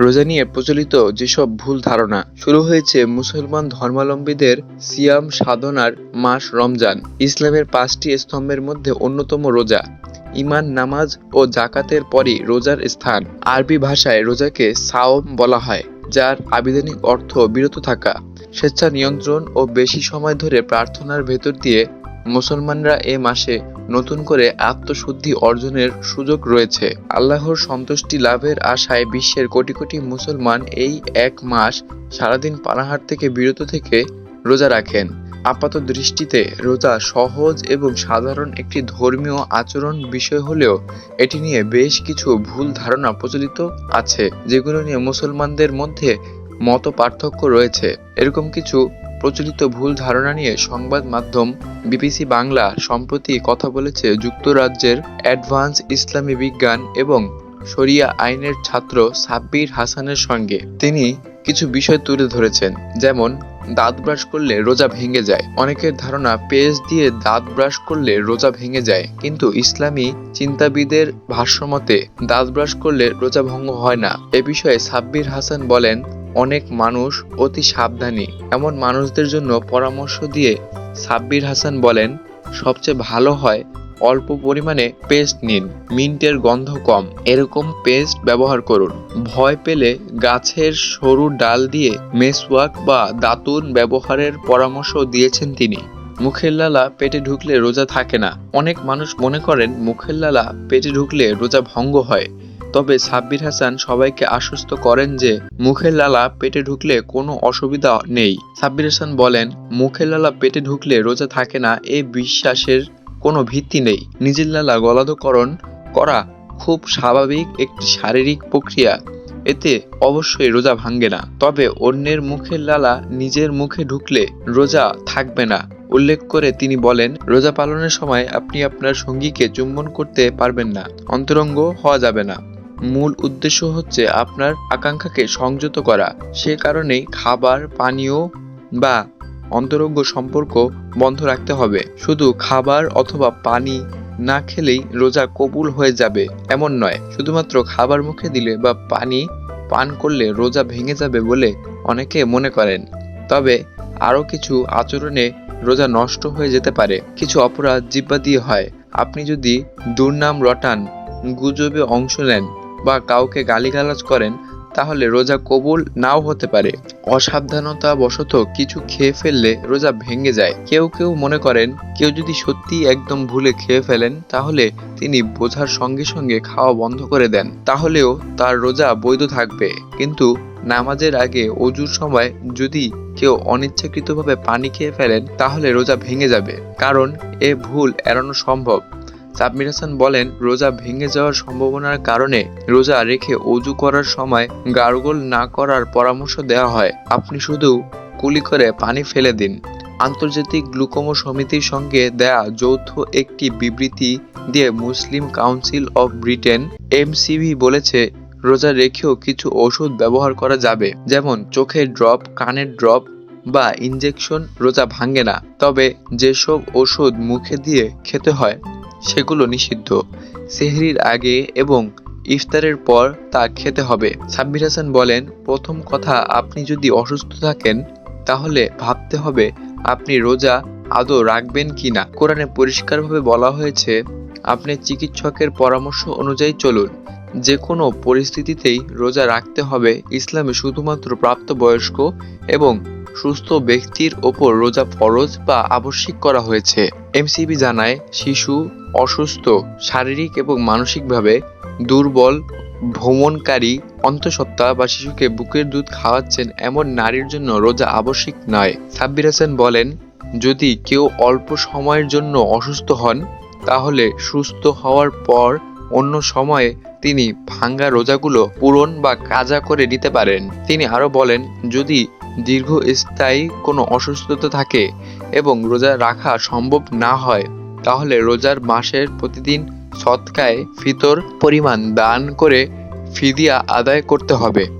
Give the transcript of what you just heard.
রোজা নিয়ে প্রচলিত যেসব ভুল ধারণা শুরু হয়েছে মুসলমান ধর্মাবলম্বীদের সিয়াম সাধনার মাস রমজান, ইসলামের পাঁচটি স্তম্ভের মধ্যে অন্যতম রোজা। ইমান নামাজ ও জাকাতের পরই রোজার স্থান। আরবি ভাষায় রোজাকে সাওম বলা হয়, যার আবিধানিক অর্থ বিরত থাকা। স্বেচ্ছা নিয়ন্ত্রণ ও বেশি সময় ধরে প্রার্থনার ভেতর দিয়ে মুসলমানরা এ মাসে নতুন করে আত্মশুদ্ধি অর্জনের সুযোগ রয়েছে। আল্লাহর সন্তুষ্টি লাভের আশায় বিশ্বের কোটি কোটি মুসলমান এই এক মাস সারাদিন পানাহার থেকে বিরত থেকে রোজা রাখেন। আপাত দৃষ্টিতে রোজা সহজ এবং সাধারণ একটি ধর্মীয় আচরণ বিষয় হলেও এটি নিয়ে বেশ কিছু ভুল ধারণা প্রচলিত আছে, যেগুলো নিয়ে মুসলমানদের মধ্যে মত পার্থক্য রয়েছে। এরকম কিছু প্রচলিত ভুল ধারণা নিয়ে সংবাদ মাধ্যম বিবিসি বাংলা সম্প্রতি কথা বলেছে যুক্তরাজ্যের অ্যাডভান্স ইসলামী বিজ্ঞান এবং শরিয়া আইনের ছাত্র সাব্বির হাসানের সঙ্গে। তিনি কিছু বিষয় তুলে ধরেছেন, যেমন, দাঁত ব্রাশ করলে রোজা ভেঙে যায়। অনেকের ধারণা পেস্ট দিয়ে দাঁত ব্রাশ করলে রোজা ভেঙে যায়। কিন্তু ইসলামী চিন্তাবিদের ভাষ্যমতে, দাঁত ব্রাশ করলে রোজা ভঙ্গ হয় না। এ বিষয়ে সাব্বির হাসান বলেন অনেক মানুষ অতি সাবধানী। এমন মানুষদের জন্য পরামর্শ দিয়ে সাব্বির হাসান বলেন, সবচেয়ে ভালো হয় অল্প পরিমাণে পেস্ট নিন, মিন্টের গন্ধ কম। এরকম পেস্ট ব্যবহার করুন। ভয় পেলে গাছের সরু ডাল দিয়ে মেসওয়াক বা দাতুন ব্যবহারের পরামর্শ দিয়েছেন তিনি। মুখের লালা পেটে ঢুকলে রোজা থাকে না। অনেক মানুষ মনে করেন মুখের লালা পেটে ঢুকলে রোজা ভঙ্গ হয়। তবে সাব্বির হাসান সবাইকে আশ্বস্ত করেন যে মুখের লালা পেটে ঢুকলে কোনো অসুবিধা নেই। সাব্বির হাসান বলেন, মুখের লালা পেটে ঢুকলে রোজা থাকে না, এ বিশ্বাসের কোনো ভিত্তি নেই। নিজের লালা গলাধকরণ করা খুব স্বাভাবিক একটি শারীরিক প্রক্রিয়া। এতে অবশ্যই রোজা ভাঙ্গে না। তবে অন্যের মুখের লালা নিজের মুখে ঢুকলে রোজা থাকবে না। উল্লেখ করে তিনি বলেন, রোজা পালনের সময় আপনি আপনার সঙ্গীকে চুম্বন করতে পারবেন না। অন্তরঙ্গ হওয়া যাবে না। মূল উদ্দেশ্য হচ্ছে আপনার আকাঙ্ক্ষাকে সংযত করা। সে কারণেই খাবার, পানীয় বা অন্তরঙ্গ সম্পর্ক বন্ধ রাখতে হবে। শুধু খাবার অথবা পানি না খেলেই রোজা কবুল হয়ে যাবে, এমন নয়। শুধুমাত্র খাবার মুখে দিলে বা পানি পান করলে রোজা ভেঙে যাবে বলে অনেকে মনে করেন। তবে আরও কিছু আচরণে রোজা নষ্ট হয়ে যেতে পারে। কিছু অপরাধ জিব্বা দিয়ে হয়। আপনি যদি দুর্নাম রটান, গুজবে অংশ নেন বা কাউকে গালিগালাজ করেন, তাহলে রোজা কবুল নাও হতে পারে। অসাবধানতা বশত কিছু খেয়ে ফেললে রোজা ভেঙে যায়। কেউ কেউ মনে করেন, কেউ যদি সত্যি একদম ভুলে খেয়ে ফেলেন, তাহলে তিনি বোঝার সঙ্গে সঙ্গে খাওয়া বন্ধ করে দেন। তাহলেও তার রোজা বৈধ থাকবে। কিন্তু নামাজের আগে অজুর সময় যদি কেউ অনিচ্ছাকৃতভাবে পানি খেয়ে ফেলেন, তাহলে রোজা ভেঙে যাবে। কারণ এ ভুল এড়ানো সম্ভব। সাব্বির হাসান বলেন, রোজা ভেঙে যাওয়ার সম্ভাবনার কারণে রোজা রেখে অজু করার সময় গার্গল না করার পরামর্শ দেওয়া হয়। আপনি শুধু কুলি করে পানি ফেলে দিন। আন্তর্জাতিক গ্লুকোমো সমিতির সঙ্গে দেয়া যৌথ একটি বিবৃতি দিয়ে Muslim Council of Britain, MCB বলেছে, রোজা রেখেও কিছু ওষুধ ব্যবহার করা যাবে, যেমন চোখের ড্রপ, কানের ড্রপ বা ইনজেকশন রোজা ভাঙে না। তবে যেসব ওষুধ মুখে দিয়ে খেতে হয় সেগুলো নিষিদ্ধ। সেহরির আগে এবং ইফতারের পর তা খেতে হবে। সাব্বির হাসান বলেন, প্রথম কথা, আপনি যদি অসুস্থ থাকেন, তাহলে ভাবতে হবে, আপনি রোজা আদৌ রাখবেন কি না কোরআনে পরিষ্কারভাবে বলা হয়েছে, আপনি চিকিৎসকের পরামর্শ অনুযায়ী চলুন। যে কোনো পরিস্থিতিতেই রোজা রাখতে হবে। ইসলামে শুধুমাত্র প্রাপ্তবয়স্ক এবং সুস্থ ব্যক্তির ওপর রোজা ফরজ বা আবশ্যিক করা হয়েছে। এমসিবি জানায়, শিশু অসুস্থ শারীরিক এবং মানসিকভাবে দুর্বল, ভ্রমণকারী, অন্তঃসত্ত্বা বা শিশুকে বুকের দুধ খাওয়াচ্ছেন এমন নারীর জন্য রোজা আবশ্যিক নয়। সাব্বির হাসান বলেন, যদি কেউ অল্প সময়ের জন্য অসুস্থ হন, তাহলে সুস্থ হওয়ার পর অন্য সময়ে তিনি ভাঙ্গা রোজাগুলো পূরণ বা কাজা করে নিতে পারেন। তিনি আরও বলেন, যদি দীর্ঘস্থায়ী কোনো অসুস্থতা থাকে এবং রোজা রাখা সম্ভব না হয়, তাহলে রোজার মাসের প্রতিদিন সৎকায় ফিতর পরিমাণ দান করে ফিদিয়া আদায় করতে হবে।